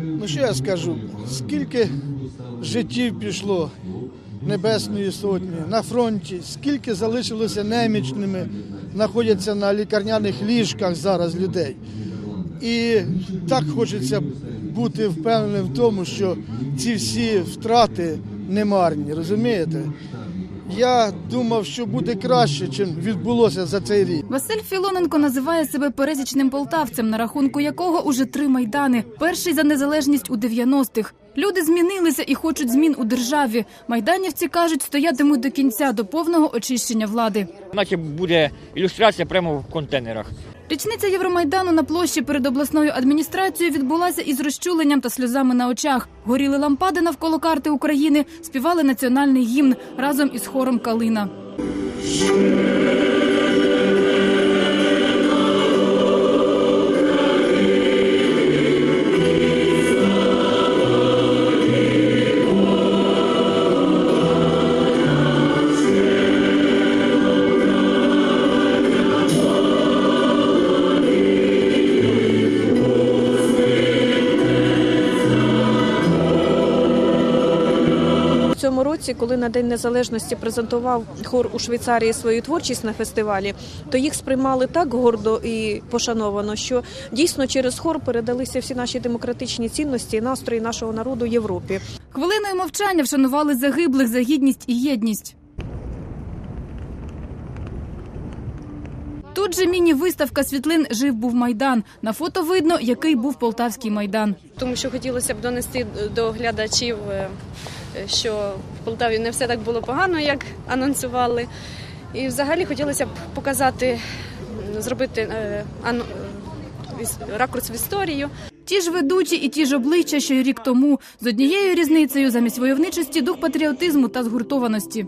Ну що я скажу? Скільки життів пішло Небесної Сотні на фронті, скільки залишилося немічними, знаходяться на лікарняних ліжках зараз людей. І так хочеться бути впевненим в тому, що ці всі втрати не марні, розумієте? Я думав, що буде краще, чим відбулося за цей рік. Василь Філоненко називає себе пересічним полтавцем, на рахунку якого уже три майдани. Перший за незалежність у 90-х. Люди змінилися і хочуть змін у державі. Майданівці кажуть, стоятимуть до кінця до повного очищення влади. Наче буде ілюстрація прямо в контейнерах. Річниця Євромайдану на площі перед обласною адміністрацією відбулася із розчуленням та сльозами на очах. Горіли лампади навколо карти України, співали національний гімн разом із хором Калина. Цьому році, коли на День Незалежності презентував хор у Швейцарії свою творчість на фестивалі, то їх сприймали так гордо і пошановано, що дійсно через хор передалися всі наші демократичні цінності і настрої нашого народу Європі. Хвилиною мовчання вшанували загиблих за гідність і єдність. Тут же міні-виставка світлин Жив був майдан. На фото видно, який був полтавський майдан. тому що хотілося б донести до глядачів, е, що в Полтаві не все так було погано, як анонсували. І взагалі хотілося б показати, зробити е, ан- е, ракурс в історію. Ті ж ведучі і ті ж обличчя, що й рік тому, з однією різницею замість войовничості дух патріотизму та згуртованості.